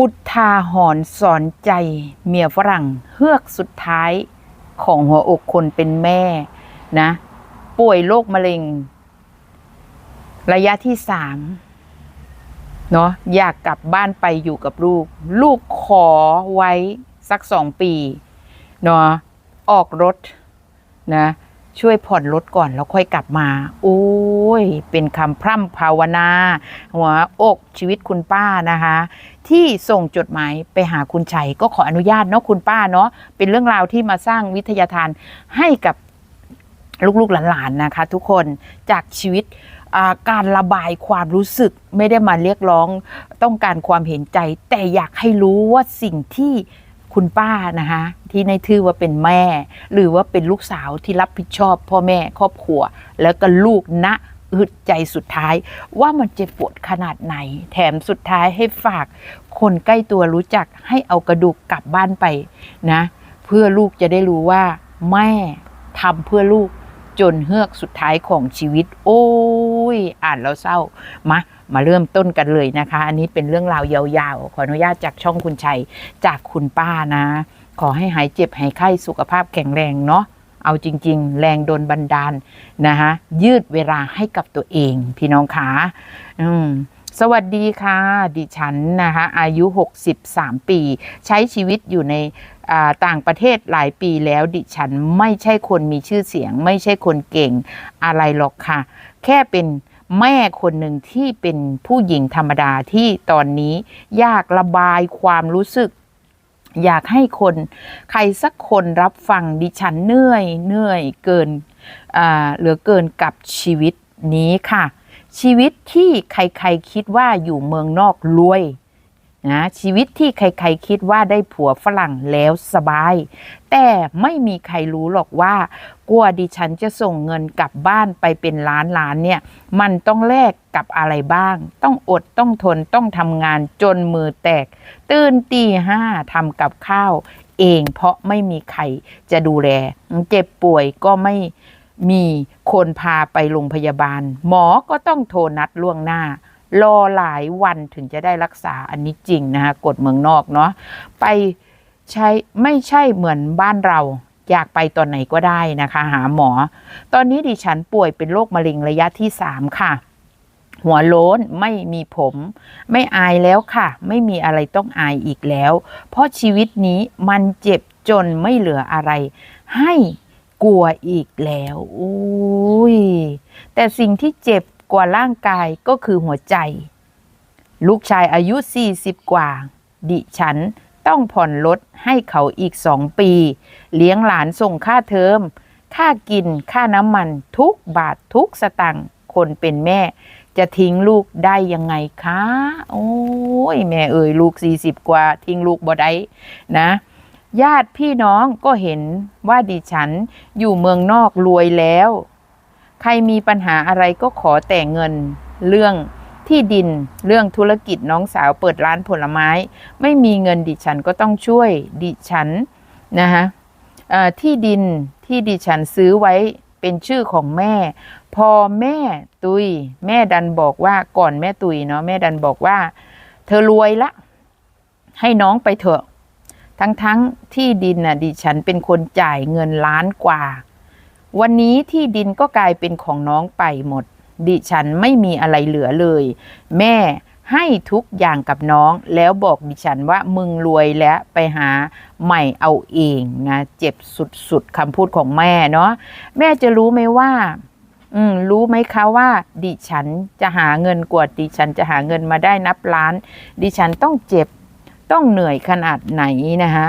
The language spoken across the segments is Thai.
อุทาหรณ์สอนใจเมียฝรั่งเฮือกสุดท้ายของหัวอกคนเป็นแม่นะ ป่วยโรคมะเร็ง ระยะที่สามเนาะอยากกลับบ้านไปอยู่กับลูก ลูกขอไว้สักสองปีเนาะออกรถนะ ช่วยผ่อนรถก่อนแล้วค่อยกลับมา โอ้ย เป็นคำพร่ำภาวนา หัวอกชีวิตคุณป้านะคะ ที่ส่งจดหมายไปหาคุณชัยก็ขออนุญาตเนาะคุณป้าเนาะเป็นเรื่องราวที่มาสร้างวิทยาทานให้กับลูกๆหลานๆนะคะ ทุกคนจากชีวิตการระบายความรู้สึกไม่ได้มาเรียกร้อง ต้องการความเห็นใจ แต่อยากให้รู้ว่าสิ่งที่ คุณป้านะคะที่ในทื่อว่าเป็นแม่ หรือว่าเป็นลูกสาวที่รับผิดชอบ พ่อแม่ครอบครัว แล้วก็ลูกณอึดใจสุดท้ายว่ามันเจ็บปวดขนาดไหน แถมสุดท้ายให้ฝาก คนใกล้ตัวรู้จักให้เอากระดูกกลับบ้านไปนะ เพื่อลูกจะได้รู้ว่าแม่ทำเพื่อลูก จนเฮือกสุดท้ายของชีวิต โอ้ย อ่านแล้วเศร้ามามาเริ่มต้นกันเลยนะคะ อันนี้เป็นเรื่องราวยาวๆ ขออนุญาตจากช่องคุณชัย จากคุณป้านะ ขอให้หายเจ็บหายไข้สุขภาพแข็งแรงเนาะเอาจริง ๆ แรงโดนบันดาลนะคะยืดเวลาให้กับตัวเอง พี่น้องขาอืม สวัสดีค่ะ ดิฉันนะคะอายุ 63 ปี ใช้ชีวิตอยู่ในต่างประเทศหลายปีแล้วดิฉันไม่ใช่คนมีชื่อเสียง ไม่ใช่คนเก่งอะไรหรอกค่ะ แค่เป็นแม่คนหนึ่งที่เป็นผู้หญิงธรรมดาที่ตอนนี้ยากระบายความรู้สึก อยากให้คน ใครสักคนรับฟังดิฉันเหนื่อยเหนื่อยเกินเหลือเกินกับชีวิตนี้ค่ะ ชีวิตที่ใครๆคิดว่าอยู่เมืองนอกรวยนะชีวิตที่ใครๆคิดว่าได้ผัวฝรั่งแล้วสบาย แต่ไม่มีใครรู้หรอกว่ากลัวดิฉันจะส่งเงินกลับบ้านไปเป็นล้านล้านเนี่ย มันต้องแลกกับอะไรบ้าง ต้องอดต้องทนต้องทำงานจนมือแตก ตื่นตีห้าทำกับข้าวเองเพราะไม่มีใครจะดูแล เจ็บป่วยก็ไม่ มีคนพาไปโรงพยาบาล หมอก็ต้องโทรนัดล่วงหน้า รอหลายวันถึงจะได้รักษาอันนี้จริงนะคะกฎเมืองนอกเนาะไปใช้ไม่ใช่เหมือนบ้านเราอยากไปตอนไหนก็ได้นะคะ หาหมอ ตอนนี้ดิฉันป่วยเป็นโรคมะเร็งระยะที่สามค่ะ หัวโล้นไม่มีผม ไม่อายแล้วค่ะ ไม่มีอะไรต้องอายอีกแล้ว เพราะชีวิตนี้มันเจ็บจนไม่เหลืออะไร ให้ กลัวอีกแล้วอุ้ยแต่สิ่งที่เจ็บกว่าร่างกายก็คือหัวใจ ลูกชายอายุ 40 กว่า ดิฉันต้องผ่อนรถให้เขาอีกสองปี เลี้ยงหลานส่งค่าเทอม ค่ากินค่าน้ำมันทุกบาททุกสตังค์คนเป็นแม่ จะทิ้งลูกได้ยังไงคะ โอ้ย แม่เอ่ยลูก 40 กว่า ทิ้งลูกบ่ได้นะ ญาติพี่น้องก็เห็นว่าดิฉันอยู่เมืองนอกรวยแล้ว ใครมีปัญหาอะไรก็ขอแต่เงิน เรื่องที่ดินเรื่องธุรกิจน้องสาวเปิดร้านผลไม้ ไม่มีเงินดิฉันก็ต้องช่วยดิฉันนะคะที่ดินที่ดิฉันซื้อไว้เป็นชื่อของแม่ พอแม่ตุย แม่ดันบอกว่าก่อนแม่ตุยเนาะแม่ดันบอกว่า เธอรวยละ ให้น้องไปเถอะ ทั้งๆที่ดินน่ะดิฉันเป็นคนจ่ายเงินล้านกว่า วันนี้ที่ดินก็กลายเป็นของน้องไปหมด ดิฉันไม่มีอะไรเหลือเลย แม่ให้ทุกอย่างกับน้องแล้วบอกดิฉันว่ามึงรวยแล้วไปหาใหม่เอาเองนะเจ็บสุดๆคำพูดของแม่เนาะแม่จะรู้ไหมว่าอืมรู้ไหมคะว่า ดิฉันจะหาเงินกว่าดิฉันจะหาเงินมาได้นับล้าน ดิฉันต้องเจ็บ ต้องเหนื่อยขนาดไหนนะคะ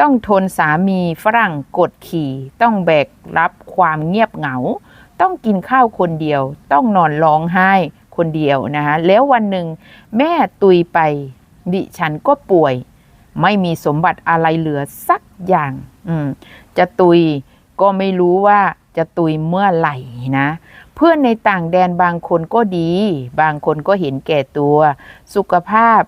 ต้องทนสามีฝรั่งกดขี่ ต้องแบกรับความเงียบเหงา ต้องกินข้าวคนเดียว ต้องนอนร้องไห้คนเดียวนะคะแล้ววันหนึ่งแม่ตุยไป ดิฉันก็ป่วย ไม่มีสมบัติอะไรเหลือสักอย่างอืมจะตุยก็ไม่รู้ว่าจะตุยเมื่อไหร่นะ เพื่อนในต่างแดนบางคนก็ดี บางคนก็เห็นแก่ตัว สุขภาพ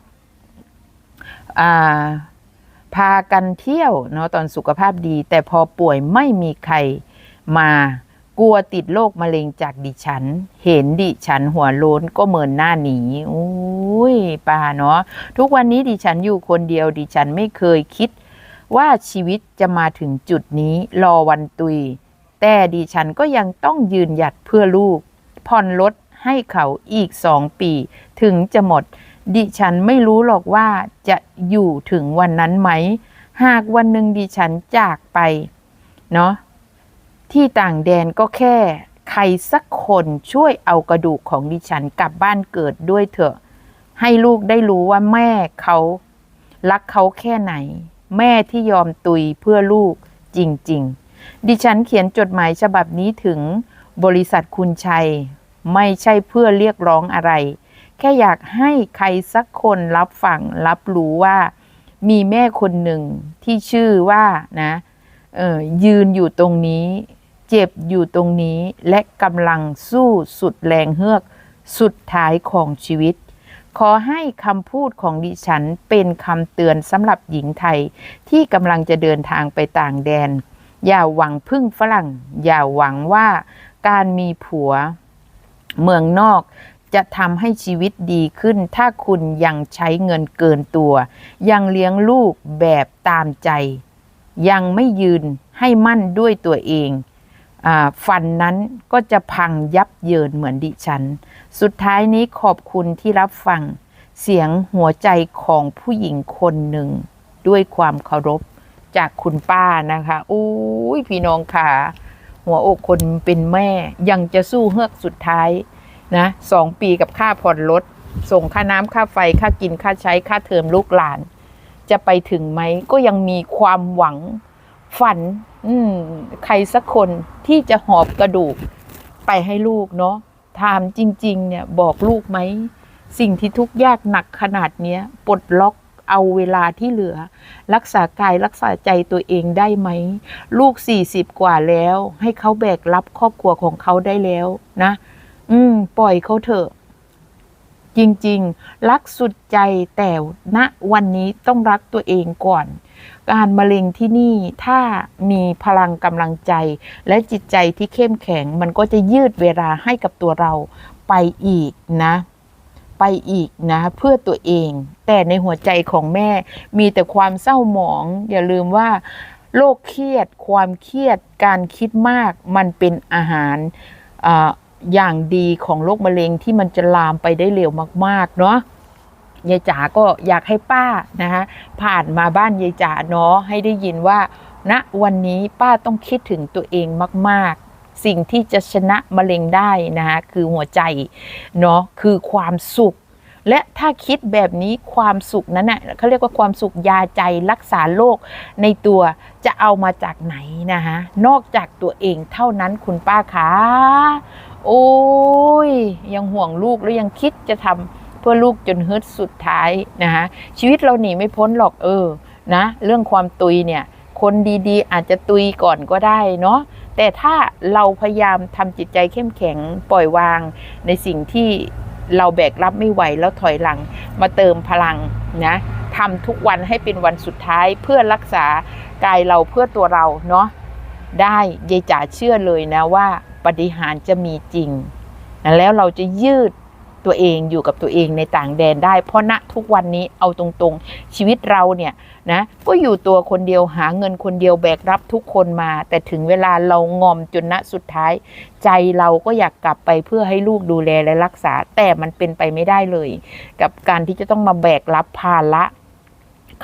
พากันเที่ยวเนาะตอนสุขภาพดี แต่พอป่วยไม่มีใครมากลัวติดโรคมะเร็งจากดิฉัน เห็นดิฉันหัวโล้นก็เหมือนหน้าหนีอุ้ยป้าเนาะทุกวันนี้ดิฉันอยู่คนเดียว ดิฉันไม่เคยคิด ว่าชีวิตจะมาถึงจุดนี้รอวันตุย แต่ดิฉันก็ยังต้องยืนหยัดเพื่อลูก ผ่อนรถให้เขาอีกสองปี ถึงจะหมด ดิฉันไม่รู้หรอกว่าจะอยู่ถึงวันนั้นไหม หากวันหนึ่งดิฉันจากไป เนาะที่ต่างแดนก็แค่ ใครสักคนช่วยเอากระดูกของดิฉันกลับบ้านเกิดด้วยเถอะ ให้ลูกได้รู้ว่าแม่เขารักเขาแค่ไหน แม่ที่ยอมตุยเพื่อลูกจริง ๆ ดิฉันเขียนจดหมายฉบับนี้ถึงบริษัทคุณชัย ไม่ใช่เพื่อเรียกร้องอะไร แค่อยากให้ใครสักคนรับฟังรับรู้ว่า มีแม่คนหนึ่งที่ชื่อว่านะยืนอยู่ตรงนี้ เจ็บอยู่ตรงนี้และกำลังสู้สุดแรงเฮือก สุดท้ายของชีวิต ขอให้คำพูดของดิฉันเป็นคำเตือนสำหรับหญิงไทยที่กำลังจะเดินทางไปต่างแดน อย่าหวังพึ่งฝรั่ง อย่าหวังว่าการมีผัวเมืองนอก จะทำให้ชีวิตดีขึ้น ถ้าคุณยังใช้เงินเกินตัว ยังเลี้ยงลูกแบบตามใจ ยังไม่ยืนให้มั่นด้วยตัวเองอฟันนั้นก็จะพังยับเยินเหมือนดิฉัน สุดท้ายนี้ขอบคุณที่รับฟัง เสียงหัวใจของผู้หญิงคนหนึ่ง ด้วยความเคารพจากคุณป้านะคะอุ้ยพี่น้องค่ะ หัวอกคนเป็นแม่ยังจะสู้เฮือกสุดท้าย นะสองปีกับค่าผ่อนรถ ส่งค่าน้ำค่าไฟค่ากินค่าใช้ค่าเทอมลูกหลาน จะไปถึงไหมก็ยังมีความหวังฝัน อืมใครสักคนที่จะหอบกระดูกไปให้ลูกเนาะถามจริง ๆ เนี่ยบอกลูกไหม สิ่งที่ทุกข์ยากหนักขนาดเนี้ยปลดล็อกเอาเวลาที่เหลือ รักษากายรักษาใจตัวเองได้ไหม ลูกสี่สิบกว่าแล้ว ให้เขาแบกรับครอบครัวของเขาได้แล้วนะ อืม ปล่อยเขาเถอะ จริง ๆ รักสุดใจแต่ณวันนี้ต้องรักตัวเองก่อน การมะเร็งที่นี่ถ้ามีพลังกำลังใจ และจิตใจที่เข้มแข็ง มันก็จะยืดเวลาให้กับตัวเราไปอีกนะ ไปอีกนะ เพื่อตัวเอง แต่ในหัวใจของแม่ มีแต่ความเศร้าหมอง อย่าลืมว่าโรคเครียด ความเครียด การคิดมาก มันเป็นอาหาร อย่างดีของโรคมะเร็งที่มันจะลามไปได้เร็วมาก ๆ เนาะยายจ๋าก็อยากให้ป้านะคะผ่านมาบ้านยายจ๋าเนาะให้ได้ยินว่าณนะวันนี้ป้าต้องคิดถึงตัวเองมาก ๆ สิ่งที่จะชนะมะเร็งได้นะคะคือหัวใจเนาะคือความสุข และถ้าคิดแบบนี้ความสุขนั้นน่ะเขาเรียกว่าความสุขยาใจรักษาโรคในตัวจะเอามาจากไหนนะคะนอกจากตัวเองเท่านั้นคุณป้าคะ โอ้ย ยังห่วงลูกแล้วยังคิดจะทำเพื่อลูกจนฮึดสุดท้ายนะคะชีวิตเราหนีไม่พ้นหรอกเออนะเรื่องความตุยเนี่ยคนดีๆ อาจจะตุยก่อนก็ได้เนาะแต่ถ้าเราพยายามทำจิตใจเข้มแข็งปล่อยวาง ในสิ่งที่เราแบกรับไม่ไหวแล้วถอยหลังมาเติมพลังนะทำทุกวันให้เป็นวันสุดท้ายเพื่อรักษากายเราเพื่อตัวเราเนาะ ได้ยายจ๋าเชื่อเลยนะว่าปฏิหารจะมีจริงแล้วเราจะยืดตัวเองอยู่กับตัวเองในต่างแดนได้ เพราะณทุกวันนี้เอาตรงๆ ชีวิตเราเนี่ยนะก็อยู่ตัวคนเดียวหาเงินคนเดียวแบกรับทุกคนมา แต่ถึงเวลาเรางอมจนณสุดท้าย ใจเราก็อยากกลับไปเพื่อให้ลูกดูแลและรักษา แต่มันเป็นไปไม่ได้เลย กับการที่จะต้องมาแบกรับภาระ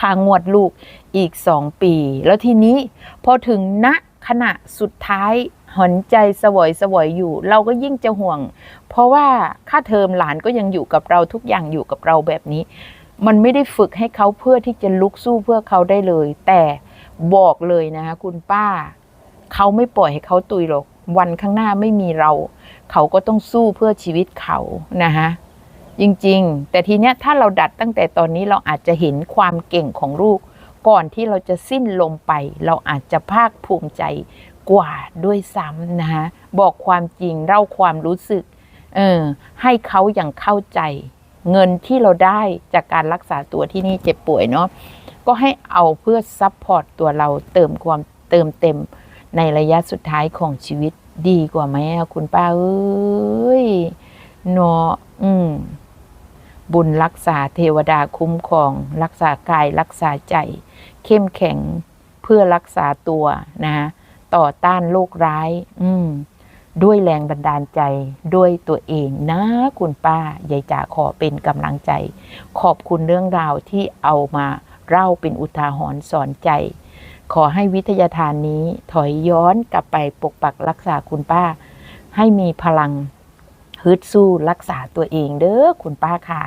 ค่างวดลูกอีกสองปี แล้วทีนี้พอถึงณ ขณะสุดท้ายหอนใจสวยสวยอยู่ เราก็ยิ่งจะห่วง เพราะว่าค่าเทอมหลานก็ยังอยู่กับเราทุกอย่างอยู่กับเราแบบนี้ มันไม่ได้ฝึกให้เขาเพื่อที่จะลุกสู้เพื่อเขาได้เลย แต่บอกเลยนะคะคุณป้า เขาไม่ปล่อยให้เขาตุยหรอกวันข้างหน้าไม่มีเรา เขาก็ต้องสู้เพื่อชีวิตเขานะคะจริงๆ แต่ทีเนี้ยถ้าเราดัดตั้งแต่ตอนนี้เราอาจจะเห็นความเก่งของลูก ก่อนที่เราจะสิ้นลมไป เราอาจจะภาคภูมิใจกว่าด้วยซ้ำนะคะบอกความจริงเล่าความรู้สึก เออ ให้เขาอย่างเข้าใจ เงินที่เราได้จากการรักษาตัวที่นี่เจ็บป่วยเนาะก็ให้เอาเพื่อซัพพอร์ตตัวเราเติมความเติมเต็มในระยะสุดท้ายของชีวิตดีกว่าไหมอะคุณป้าเอ้ยเนาะอืม บุญรักษาเทวดาคุ้มครอง รักษากายรักษาใจ เข้มแข็งเพื่อรักษาตัวนะต่อต้านโรคร้าย อืมด้วยแรงบันดาลใจด้วยตัวเองนะคุณป้ายายจ๋าขอเป็นกำลังใจ ขอบคุณเรื่องราวที่เอามาเล่าเป็นอุทาหรณ์สอนใจ ขอให้วิทยาทานนี้ถอยย้อนกลับไปปกปักรักษาคุณป้า ให้มีพลัง ฮึดสู้รักษาตัวเองเด้อคุณป้าค่ะ